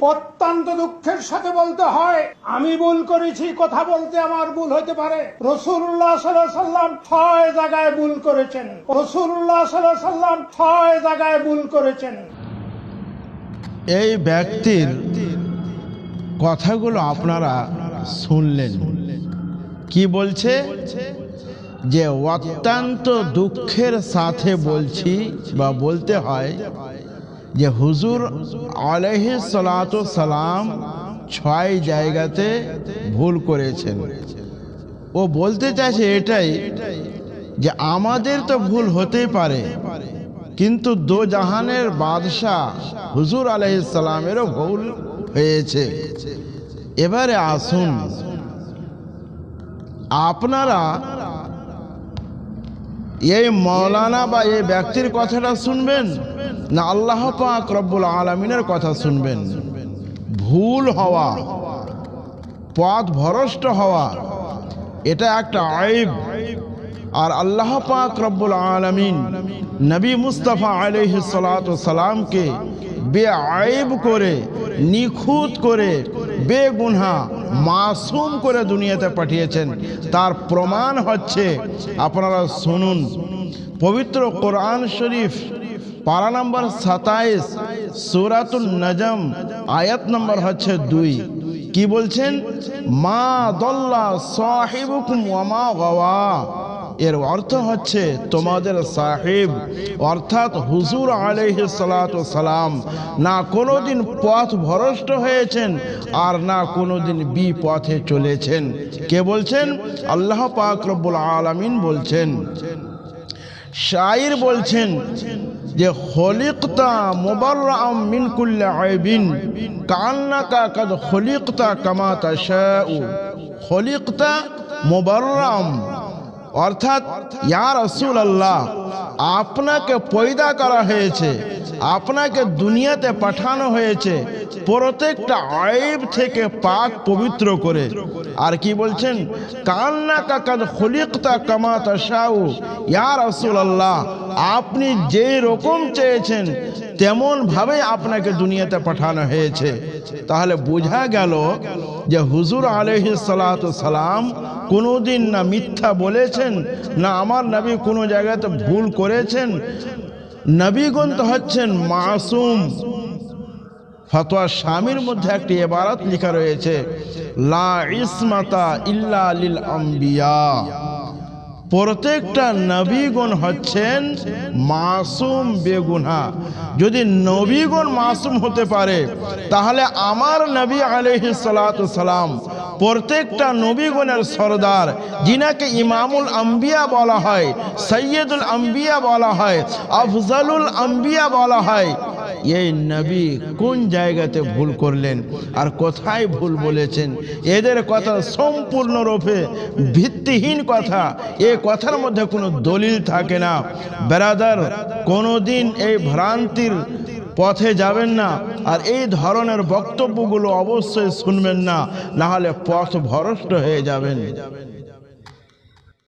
অত্যন্ত দুঃখের সাথে বলতে হয়, আমি ভুল করেছি, কথা বলতে আমার ভুল হতে পারে। রসুল্লাহ সাল্লাম ছয় জায়গায় ভুল করেছেন। রসুল্লাহ সাল্লাম ছয় জায়গায় ভুল করেছেন। এই ব্যক্তির কথাগুলো আপনারা শুনলেন। কি বলছে? যে অত্যন্ত দুঃখের সাথে বলছি বা বলতে হয় যে হুজুর আলহি সালাম ছয় জায়গাতে ভুল করেছেন। ও বলতে চাইছে এটাই যে আমাদের তো ভুল হতেই পারে, কিন্তু দো জাহানের বাদশাহ হুজুর আলহিসাল্লামেরও ভুল হয়েছে। এবারে আসুন, আপনারা এই মৌলানা বা এই ব্যক্তির কথাটা শুনবেন। না আল্লাহ পাক রব্বুল আলমিনের কথা শুনবেন। ভুল হওয়া, পথ ভরষ্ট হওয়া, এটা একটা আইব। আর আল্লাহ পাক রব্বুল আলমিন নবী মুস্তাফা আলহ সালামকে বে আইব করে, নিখুঁত করে, বেগুনহা মাসুম করে দুনিয়াতে পাঠিয়েছেন। তার প্রমাণ হচ্ছে, আপনারা শুনুন, পবিত্র কোরআন শরীফ পারা নম্বর সাতাইশ সুরাতুল নজম, আয়াত নম্বর হচ্ছে দুই। কি বলছেন? মা দল্লা সাহিবুকুম ওয়ামা এর অর্থ হচ্ছে তোমাদের সাহেব। অর্থাৎ হুজুর আলহ সালাম না কোনোদিন পথ ভরষ্ট হয়েছেন আর না কোনোদিন বি পথে চলেছেন। কে বলছেন? আল্লাহ পাক রব্বুল আলমিন বলছেন। শাইর বলছেন যে হলিকতা মোবাল মিন কুল্লি আইবিন কান্নাকা কাদ হলিকতা কামা তাশাউ। হলিকতা মোবাররাম অর্থাৎ, ইয়া আল্লাহ আপনাকে পয়দা করা হয়েছে। আপনাকে দুনিয়াতে পাঠানো হয়েছে। প্রত্যেকটা আইব থেকে পাক পবিত্র করে। আর কি বলছেন? কান্না কাকাদ খলিকতা কামা তাশাউ। ইয়া রসুল আল্লাহ আপনি যে রকম চেয়েছেন তেমন ভাবে আপনাকে দুনিয়াতে পাঠানো হয়েছে। তাহলে বোঝা গেল যে হুজুর আলহি সালাম কোনোদিন না মিথ্যা বলেছেন, না আমার নবী কোনো জায়গাতে ভুল করেছেন নবীগণ তো হচ্ছেন মাসুম। ফতোয়া স্বামীর মধ্যে একটি এবারত লেখা রয়েছে, লা ইসমাতা ইল্লা লিল আম্বিয়া। প্রত্যেকটা নবীগণ হচ্ছেন মাসুম বেগুনা যদি নবীগণ মাসুম হতে পারে, তাহলে আমার নবী আলহি সালাম প্রত্যেকটা নবীগণের সর্দার, যিনাকে ইমামুল আম্বিয়া বলা হয়, সৈয়দুল আম্বিয়া বলা হয়, আফজালুল আম্বিয়া বলা হয় এই নবী কোন জায়গাতে ভুল করলেন? আর কোথায় ভুল বলেছেন? এদের কথা সম্পূর্ণরূপে ভিত্তিহীন কথা। এ কথার মধ্যে কোনো দলিল থাকে না। বেরাদার, কোনোদিন এই ভ্রান্তির পথে যাবেন না। আর এই ধরনের বক্তব্যগুলো অবশ্যই শুনবেন না। নাহলে পথ ভরষ্ট হয়ে যাবেন।